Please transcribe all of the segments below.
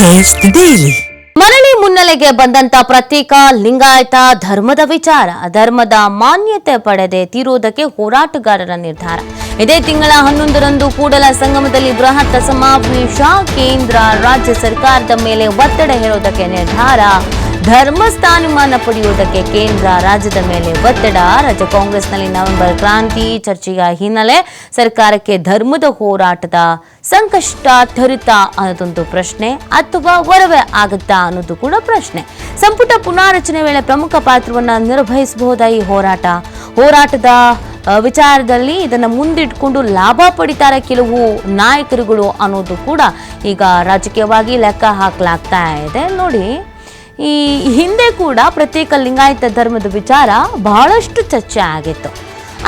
Taste daily. ಮರಳಿ ಮುನ್ನೆಲೆಗೆ ಬಂದಂತ ಪ್ರತ್ಯೇಕ ಲಿಂಗಾಯತ ಧರ್ಮದ ವಿಚಾರ, ಧರ್ಮದ ಮಾನ್ಯತೆ ಪಡೆದೆ ತೀರುವುದಕ್ಕೆ ಹೋರಾಟಗಾರರ ನಿರ್ಧಾರ ಇದೇ ತಿಂಗಳ ಹನ್ನೊಂದರಂದು ಕೂಡಲ ಸಂಗಮದಲ್ಲಿ ಬೃಹತ್ ಸಮಾವೇಶ, ಕೇಂದ್ರ, ರಾಜ್ಯ ಸರ್ಕಾರದ ಮೇಲೆ ಒತ್ತಡ ಹೇರೋದಕ್ಕೆ ನಿರ್ಧಾರ ಧರ್ಮ ಸ್ಥಾನಮಾನ ಪಡೆಯುವುದಕ್ಕೆ ಕೇಂದ್ರ ರಾಜ್ಯದ ಮೇಲೆ ಒತ್ತಡ. ರಾಜ್ಯ ಕಾಂಗ್ರೆಸ್ನಲ್ಲಿ ನವೆಂಬರ್ ಕ್ರಾಂತಿ ಚರ್ಚೆಯ ಹಿನ್ನೆಲೆ ಸರ್ಕಾರಕ್ಕೆ ಧರ್ಮದ ಹೋರಾಟದ ಸಂಕಷ್ಟ ತರುತ್ತಾ ಅನ್ನೋದೊಂದು ಪ್ರಶ್ನೆ ಅಥವಾ ಒರವೆ ಆಗುತ್ತಾ ಅನ್ನೋದು ಕೂಡ ಪ್ರಶ್ನೆ. ಸಂಪುಟ ಪುನಾರಚನೆ ವೇಳೆ ಪ್ರಮುಖ ಪಾತ್ರವನ್ನು ನಿರ್ವಹಿಸಬಹುದಾ ಈ ಹೋರಾಟ? ಹೋರಾಟದ ವಿಚಾರದಲ್ಲಿ ಇದನ್ನು ಮುಂದಿಟ್ಕೊಂಡು ಲಾಭ ಪಡಿತಾರೆ ಕೆಲವು ನಾಯಕರುಗಳು ಅನ್ನೋದು ಕೂಡ ಈಗ ರಾಜಕೀಯವಾಗಿ ಲೆಕ್ಕ ಹಾಕಲಾಗ್ತಾ ಇದೆ. ನೋಡಿ ಈ ಹಿಂದೆ ಕೂಡ ಪ್ರತ್ಯೇಕ ಲಿಂಗಾಯತ ಧರ್ಮದ ವಿಚಾರ ಬಹಳಷ್ಟು ಚರ್ಚೆ ಆಗಿತ್ತು.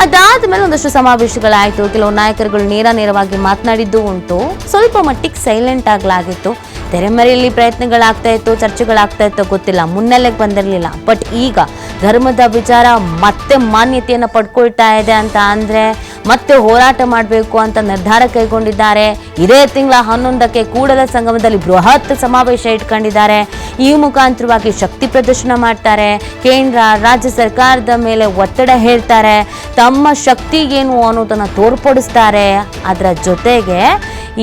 ಅದಾದ ಮೇಲೆ ಒಂದಷ್ಟು ಸಮಾವೇಶಗಳಾಯಿತು. ಕೆಲವು ನಾಯಕರುಗಳು ನೇರ ನೇರವಾಗಿ ಮಾತನಾಡಿದ್ದು ಉಂಟು. ಸ್ವಲ್ಪ ಮಟ್ಟಿಗೆ ಸೈಲೆಂಟ್ ಆಗಲಾಗಿತ್ತು. ತೆರೆಮರೆಯಲ್ಲಿ ಪ್ರಯತ್ನಗಳಾಗ್ತಾ ಇತ್ತು, ಚರ್ಚೆಗಳಾಗ್ತಾ ಇತ್ತು, ಗೊತ್ತಿಲ್ಲ. ಮುನ್ನೆಲೆಗೆ ಬಂದಿರಲಿಲ್ಲ. ಬಟ್ ಈಗ ಧರ್ಮದ ವಿಚಾರ ಮತ್ತೆ ಮಾನ್ಯತೆಯನ್ನು ಪಡ್ಕೊಳ್ತಾ ಇದೆ ಅಂತ ಅಂದರೆ ಮತ್ತೆ ಹೋರಾಟ ಮಾಡಬೇಕು ಅಂತ ನಿರ್ಧಾರ ಕೈಗೊಂಡಿದ್ದಾರೆ. ಇದೇ ತಿಂಗಳ ಹನ್ನೊಂದಕ್ಕೆ ಕೂಡಲ ಸಂಗಮದಲ್ಲಿ ಬೃಹತ್ ಸಮಾವೇಶ ಇಟ್ಕೊಂಡಿದ್ದಾರೆ. ಈ ಮುಖಾಂತರವಾಗಿ ಶಕ್ತಿ ಪ್ರದರ್ಶನ ಮಾಡ್ತಾರೆ. ಕೇಂದ್ರ, ರಾಜ್ಯ ಸರ್ಕಾರದ ಮೇಲೆ ಒತ್ತಡ ಹೇಳ್ತಾರೆ ತಮ್ಮ ಶಕ್ತಿ ಏನು ಅನ್ನೋದನ್ನು ತೋರ್ಪಡಿಸ್ತಾರೆ. ಅದರ ಜೊತೆಗೆ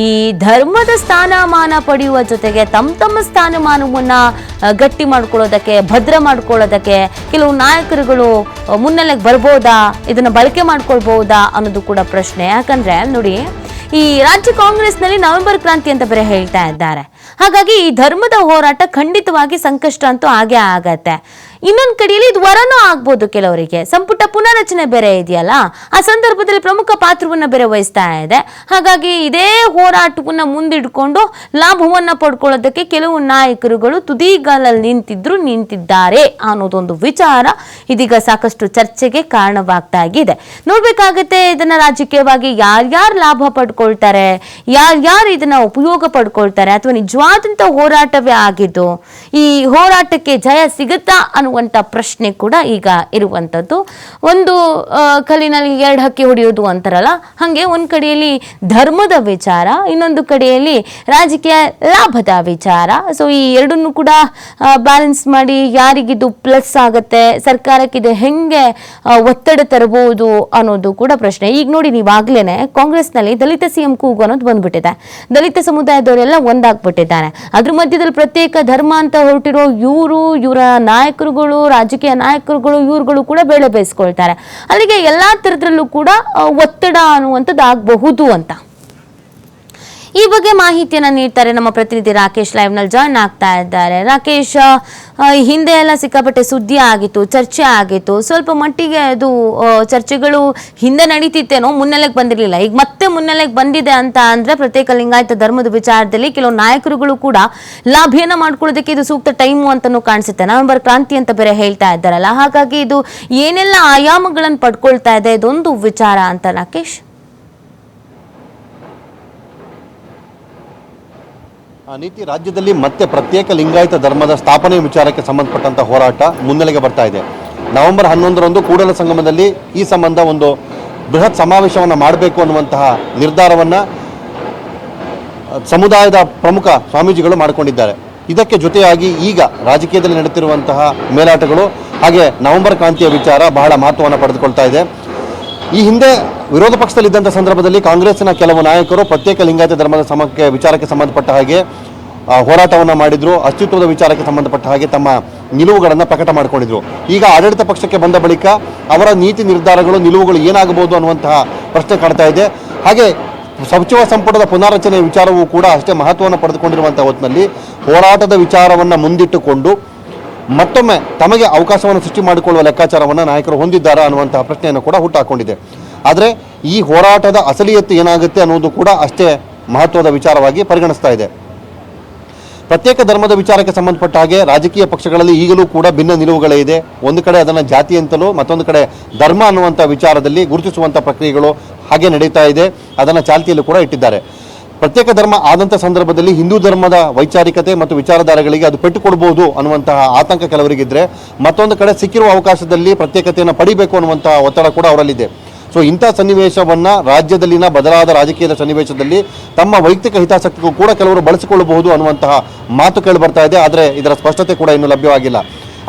ಈ ಧರ್ಮದ ಸ್ಥಾನಮಾನ ಪಡೆಯುವ ಜೊತೆಗೆ ತಮ್ಮ ತಮ್ಮ ಸ್ಥಾನಮಾನವನ್ನು ಗಟ್ಟಿ ಮಾಡ್ಕೊಳ್ಳೋದಕ್ಕೆ, ಭದ್ರ ಮಾಡ್ಕೊಳ್ಳೋದಕ್ಕೆ ಕೆಲವು ನಾಯಕರುಗಳು ಮುನ್ನೆಲೆಗೆ ಬರ್ಬೋದಾ? ಇದನ್ನು ಬಳಕೆ ಮಾಡ್ಕೊಳ್ಬೋದಾ ಅನ್ನೋದು ಕೂಡ ಪ್ರಶ್ನೆ. ಯಾಕಂದರೆ, ನೋಡಿ ಈ ರಾಜ್ಯ ಕಾಂಗ್ರೆಸ್ನಲ್ಲಿ ನವೆಂಬರ್ ಕ್ರಾಂತಿ ಅಂತ ಬೇರೆ ಹೇಳ್ತಾ ಇದ್ದಾರೆ. ಹಾಗಾಗಿ ಈ ಧರ್ಮದ ಹೋರಾಟ ಖಂಡಿತವಾಗಿ ಸಂಕಷ್ಟ ಅಂತೂ ಆಗೇ ಆಗತ್ತೆ. ಇನ್ನೊಂದು ಕಡೆಯಲ್ಲಿ ಇದು ವರನೂ ಆಗ್ಬೋದು ಕೆಲವರಿಗೆ. ಸಂಪುಟ ಪುನರಚನೆ ಬೇರೆ ಇದೆಯಲ್ಲ, ಆ ಸಂದರ್ಭದಲ್ಲಿ ಪ್ರಮುಖ ಪಾತ್ರವನ್ನ ಬೇರೆ ವಹಿಸ್ತಾ ಇದೆ. ಹಾಗಾಗಿ ಇದೇ ಹೋರಾಟವನ್ನ ಮುಂದಿಡ್ಕೊಂಡು ಲಾಭವನ್ನ ಪಡ್ಕೊಳ್ಳೋದಕ್ಕೆ ಕೆಲವು ನಾಯಕರುಗಳು ತುದಿಗಾಲಲ್ಲಿ ನಿಂತಿದ್ರು, ನಿಂತಿದ್ದಾರೆ ಅನ್ನೋದೊಂದು ವಿಚಾರ ಇದೀಗ ಸಾಕಷ್ಟು ಚರ್ಚೆಗೆ ಕಾರಣವಾಗ್ತಾ ಇದೆ ನೋಡ್ಬೇಕಾಗತ್ತೆ ಇದನ್ನ ರಾಜಕೀಯವಾಗಿ ಯಾರ್ಯಾರು ಲಾಭ ಪಡ್ಕೊಳ್ತಾರೆ, ಯಾರ್ಯಾರು ಇದನ್ನ ಉಪಯೋಗ ಪಡ್ಕೊಳ್ತಾರೆ, ಅಥವಾ ನಿಜವಾದಂತ ಹೋರಾಟವೇ ಆಗಿದ್ದು, ಈ ಹೋರಾಟಕ್ಕೆ ಜಯ ಸಿಗುತ್ತಾ ಅನ್ನುವಂಥ ಪ್ರಶ್ನೆ ಕೂಡ ಈಗ ಇರುವಂಥದ್ದು ಒಂದು ಕಲ್ಲಿನಲ್ಲಿ ಎರಡು ಹಕ್ಕಿ ಹೊಡೆಯೋದು ಅಂತಾರಲ್ಲ, ಹಾಗೆ ಒಂದು ಕಡೆಯಲ್ಲಿ ಧರ್ಮದ ವಿಚಾರ, ಇನ್ನೊಂದು ಕಡೆಯಲ್ಲಿ ರಾಜಕೀಯ ಲಾಭದ ವಿಚಾರ. ಸೊ ಈ ಎರಡನ್ನು ಕೂಡ ಬ್ಯಾಲೆನ್ಸ್ ಮಾಡಿ ಯಾರಿಗಿದು ಪ್ಲಸ್ ಆಗುತ್ತೆ ಸರ್ಕಾರಕ್ಕೆ ಇದು ಹೆಂಗೆ ಒತ್ತಡ ತರಬಹುದು ಅನ್ನೋದು ಕೂಡ ಪ್ರಶ್ನೆ. ಈಗ ನೋಡಿ ನೀವಾಗ್ಲೇನೆ ಕಾಂಗ್ರೆಸ್ನಲ್ಲಿ ದಲಿತ ಸಿಎಂ ಕೂಗು ಅನ್ನೋದು ಬಂದ್ಬಿಟ್ಟಿದೆ. ದಲಿತ ಸಮುದಾಯದವರೆಲ್ಲ ಒಂದಾಗ್ಬಿಟ್ಟಿದ್ದಾರೆ. ಅದ್ರ ಮಧ್ಯದಲ್ಲಿ ಪ್ರತ್ಯೇಕ ಧರ್ಮ ಅಂತ ಹೊರಟಿರೋ ಇವರು, ಇವರ ನಾಯಕರುಗಳು, ರಾಜಕೀಯ ನಾಯಕರುಗಳು, ಇವ್ರುಗಳು ಕೂಡ ಬೇಳೆ ಬೇಯಿಸ್ಕೊಳ್ತಾರೆ. ಅಲ್ಲಿಗೆ ಎಲ್ಲಾ ತರದ್ರಲ್ಲೂ ಕೂಡ ಒತ್ತಡ ಅನ್ನುವಂಥದ್ದು ಆಗಬಹುದು ಅಂತ. ಈ ಬಗ್ಗೆ ಮಾಹಿತಿಯನ್ನು ನೀಡ್ತಾರೆ ನಮ್ಮ ಪ್ರತಿನಿಧಿ ರಾಕೇಶ್ ಲೈವ್ನಲ್ಲಿ ಜಾಯ್ನ್ ಆಗ್ತಾ ಇದ್ದಾರೆ. ರಾಕೇಶ್ ಹಿಂದೆ ಎಲ್ಲ ಸಿಕ್ಕಾಪಟ್ಟೆ ಸುದ್ದಿ ಆಗಿತ್ತು, ಚರ್ಚೆ ಆಗಿತ್ತು. ಸ್ವಲ್ಪ ಮಟ್ಟಿಗೆ ಅದು ಚರ್ಚೆಗಳು ಹಿಂದೆ ನಡೀತಿತ್ತೇನೋ ಮುನ್ನೆಲೆಗೆ ಬಂದಿರಲಿಲ್ಲ. ಈಗ ಮತ್ತೆ ಮುನ್ನೆಲೆಗೆ ಬಂದಿದೆ ಅಂತ ಅಂದ್ರೆ ಪ್ರತ್ಯೇಕ ಲಿಂಗಾಯತ ಧರ್ಮದ ವಿಚಾರದಲ್ಲಿ ಕೆಲವು ನಾಯಕರುಗಳು ಕೂಡ ಲಾಭ್ಯನ ಮಾಡ್ಕೊಳ್ಳೋದಕ್ಕೆ ಇದು ಸೂಕ್ತ ಟೈಮು ಅಂತಾನೂ ಕಾಣಿಸುತ್ತೆ. ನವೆಂಬರ್ ಕ್ರಾಂತಿ ಅಂತ ಬೇರೆ ಹೇಳ್ತಾ ಇದ್ದಾರಲ್ಲ. ಹಾಗಾಗಿ ಇದು ಏನೆಲ್ಲ ಆಯಾಮಗಳನ್ನು ಪಡ್ಕೊಳ್ತಾ ಇದೆ ಇದೊಂದು ವಿಚಾರ ಅಂತ ರಾಕೇಶ್. ನೀತಿ ರಾಜ್ಯದಲ್ಲಿ ಮತ್ತೆ ಪ್ರತ್ಯೇಕ ಲಿಂಗಾಯತ ಧರ್ಮದ ಸ್ಥಾಪನೆ ವಿಚಾರಕ್ಕೆ ಸಂಬಂಧಪಟ್ಟಂತ ಹೋರಾಟ ಮುನ್ನೆಲೆಗೆ ಬರ್ತಾ ಇದೆ. ನವೆಂಬರ್ ಹನ್ನೊಂದರಂದು ಕೂಡಲ ಸಂಗಮದಲ್ಲಿ ಈ ಸಂಬಂಧ ಒಂದು ಬೃಹತ್ ಸಮಾವೇಶವನ್ನು ಮಾಡಬೇಕು ಅನ್ನುವಂತಹ ನಿರ್ಧಾರವನ್ನು ಸಮುದಾಯದ ಪ್ರಮುಖ ಸ್ವಾಮೀಜಿಗಳು ಮಾಡಿಕೊಂಡಿದ್ದಾರೆ. ಇದಕ್ಕೆ ಜೊತೆಯಾಗಿ ಈಗ ರಾಜಕೀಯದಲ್ಲಿ ನಡೆಯುತ್ತಿರುವಂತಹ ಮೇಲಾಟಗಳು ಹಾಗೆ ನವೆಂಬರ್ ಕ್ರಾಂತಿಯ ವಿಚಾರ ಬಹಳ ಮಹತ್ವವನ್ನು ಪಡೆದುಕೊಳ್ತಾ ಇದೆ. ಈ ಹಿಂದೆ ವಿರೋಧ ಪಕ್ಷದಲ್ಲಿದ್ದಂಥ ಸಂದರ್ಭದಲ್ಲಿ ಕಾಂಗ್ರೆಸ್ನ ಕೆಲವು ನಾಯಕರು ಪ್ರತ್ಯೇಕ ಲಿಂಗಾಯತ ಧರ್ಮದ ಸಮಕ್ಕೆ ವಿಚಾರಕ್ಕೆ ಸಂಬಂಧಪಟ್ಟ ಹಾಗೆ ಹೋರಾಟವನ್ನು ಮಾಡಿದ್ರು, ಅಸ್ತಿತ್ವದ ವಿಚಾರಕ್ಕೆ ಸಂಬಂಧಪಟ್ಟ ಹಾಗೆ ತಮ್ಮ ನಿಲುವುಗಳನ್ನು ಪ್ರಕಟ ಮಾಡಿಕೊಂಡಿದ್ರು. ಈಗ ಆಡಳಿತ ಪಕ್ಷಕ್ಕೆ ಬಂದ ಬಳಿಕ ಅವರ ನೀತಿ ನಿರ್ಧಾರಗಳು, ನಿಲುವುಗಳು ಏನಾಗಬಹುದು ಅನ್ನುವಂತಹ ಪ್ರಶ್ನೆ ಕಾಡ್ತಾ ಇದೆ. ಹಾಗೆ ಸಚಿವ ಸಂಪುಟದ ಪುನಾರಚನೆ ವಿಚಾರವೂ ಕೂಡ ಅಷ್ಟೇ ಮಹತ್ವವನ್ನು ಪಡೆದುಕೊಂಡಿರುವಂಥ ಹೊತ್ತಿನಲ್ಲಿ ಹೋರಾಟದ ವಿಚಾರವನ್ನು ಮುಂದಿಟ್ಟುಕೊಂಡು ಮತ್ತೊಮ್ಮೆ ತಮಗೆ ಅವಕಾಶವನ್ನು ಸೃಷ್ಟಿ ಮಾಡಿಕೊಳ್ಳುವ ಲೆಕ್ಕಾಚಾರವನ್ನು ನಾಯಕರು ಹೊಂದಿದ್ದಾರಾ ಅನ್ನುವಂತಹ ಪ್ರಶ್ನೆಯನ್ನು ಕೂಡ ಹುಟ್ಟಾಕೊಂಡಿದೆ. ಆದರೆ ಈ ಹೋರಾಟದ ಅಸಲಿಯತ್ತು ಏನಾಗುತ್ತೆ ಅನ್ನೋದು ಕೂಡ ಅಷ್ಟೇ ಮಹತ್ವದ ವಿಚಾರವಾಗಿ ಪರಿಗಣಿಸ್ತಾ ಇದೆ. ಪ್ರತ್ಯೇಕ ಧರ್ಮದ ವಿಚಾರಕ್ಕೆ ಸಂಬಂಧಪಟ್ಟ ಹಾಗೆ ರಾಜಕೀಯ ಪಕ್ಷಗಳಲ್ಲಿ ಈಗಲೂ ಕೂಡ ಭಿನ್ನ ನಿಲುವುಗಳೇ ಇದೆ. ಒಂದು ಕಡೆ ಅದನ್ನು ಜಾತಿ ಅಂತಲೂ ಮತ್ತೊಂದು ಕಡೆ ಧರ್ಮ ಅನ್ನುವಂಥ ವಿಚಾರದಲ್ಲಿ ಗುರುತಿಸುವಂಥ ಪ್ರಕ್ರಿಯೆಗಳು ಹಾಗೆ ನಡೀತಾ ಇದೆ. ಅದನ್ನು ಚಾಲ್ತಿಯಲ್ಲೂ ಕೂಡ ಇಟ್ಟಿದ್ದಾರೆ. ಪ್ರತ್ಯೇಕ ಧರ್ಮ ಆದಂಥ ಸಂದರ್ಭದಲ್ಲಿ ಹಿಂದೂ ಧರ್ಮದ ವೈಚಾರಿಕತೆ ಮತ್ತು ವಿಚಾರಧಾರೆಗಳಿಗೆ ಅದು ಪೆಟ್ಟು ಕೊಡಬಹುದು ಅನ್ನುವಂತಹ ಆತಂಕ ಕೆಲವರಿಗಿದ್ರೆ ಮತ್ತೊಂದು ಕಡೆ ಸಿಕ್ಕಿರುವ ಅವಕಾಶದಲ್ಲಿ ಪ್ರತ್ಯೇಕತೆಯನ್ನು ಪಡಿಬೇಕು ಅನ್ನುವಂತಹ ಒತ್ತಡ ಕೂಡ ಅವರಲ್ಲಿದೆ. ಸೊ ಇಂಥ ಸನ್ನಿವೇಶವನ್ನ ರಾಜ್ಯದಲ್ಲಿನ ಬದಲಾದ ರಾಜಕೀಯದ ಸನ್ನಿವೇಶದಲ್ಲಿ ತಮ್ಮ ವೈಯಕ್ತಿಕ ಹಿತಾಸಕ್ತಿಗೂ ಕೂಡ ಕೆಲವರು ಬಳಸಿಕೊಳ್ಳಬಹುದು ಅನ್ನುವಂತಹ ಮಾತು ಕೇಳಿ ಬರ್ತಾ ಇದೆ. ಆದರೆ ಇದರ ಸ್ಪಷ್ಟತೆ ಕೂಡ ಇನ್ನೂ ಲಭ್ಯವಾಗಿಲ್ಲ.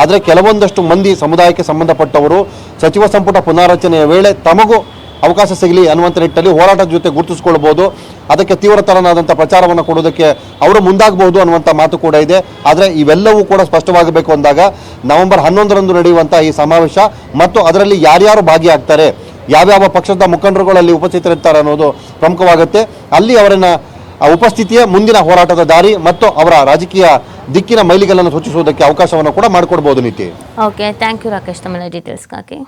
ಆದರೆ ಕೆಲವೊಂದಷ್ಟು ಮಂದಿ ಸಮುದಾಯಕ್ಕೆ ಸಂಬಂಧಪಟ್ಟವರು ಸಚಿವ ಸಂಪುಟ ಪುನಾರಚನೆಯ ವೇಳೆ ತಮಗೂ ಅವಕಾಶ ಸಿಗಲಿ ಅನ್ನುವಂಥ ನಿಟ್ಟಲ್ಲಿ ಹೋರಾಟದ ಜೊತೆ ಗುರುತಿಸಿಕೊಳ್ಳಬಹುದು ಅದಕ್ಕೆ ತೀವ್ರತರನಾದಂಥ ಪ್ರಚಾರವನ್ನು ಕೊಡೋದಕ್ಕೆ ಅವರು ಮುಂದಾಗಬಹುದು ಅನ್ನುವಂಥ ಮಾತು ಕೂಡ ಇದೆ. ಆದರೆ ಇವೆಲ್ಲವೂ ಕೂಡ ಸ್ಪಷ್ಟವಾಗಬೇಕು ಅಂದಾಗ ನವೆಂಬರ್ ಹನ್ನೊಂದರಂದು ನಡೆಯುವಂಥ ಈ ಸಮಾವೇಶ ಮತ್ತು ಅದರಲ್ಲಿ ಯಾರ್ಯಾರು ಭಾಗಿಯಾಗ್ತಾರೆ, ಯಾವ್ಯಾವ ಪಕ್ಷದ ಮುಖಂಡರುಗಳಲ್ಲಿ ಉಪಸ್ಥಿತರಿರ್ತಾರೆ ಅನ್ನೋದು ಪ್ರಮುಖವಾಗುತ್ತೆ. ಅಲ್ಲಿ ಅವರನ್ನ ಉಪಸ್ಥಿತಿಯೇ ಮುಂದಿನ ಹೋರಾಟದ ದಾರಿ ಮತ್ತು ಅವರ ರಾಜಕೀಯ ದಿಕ್ಕಿನ ಮೈಲಿಗಲ್ಲನ್ನು ಸೂಚಿಸುವುದಕ್ಕೆ ಅವಕಾಶವನ್ನು ಕೂಡ ಮಾಡಿಕೊಡ್ಬೋದು ನೀತಿ ಓಕೆ ಥ್ಯಾಂಕ್ ಯು ರಾಕೇಶ್ ತಮ್ಮ ಡೀಟೇಲ್ಸ್ಗಾಗಿ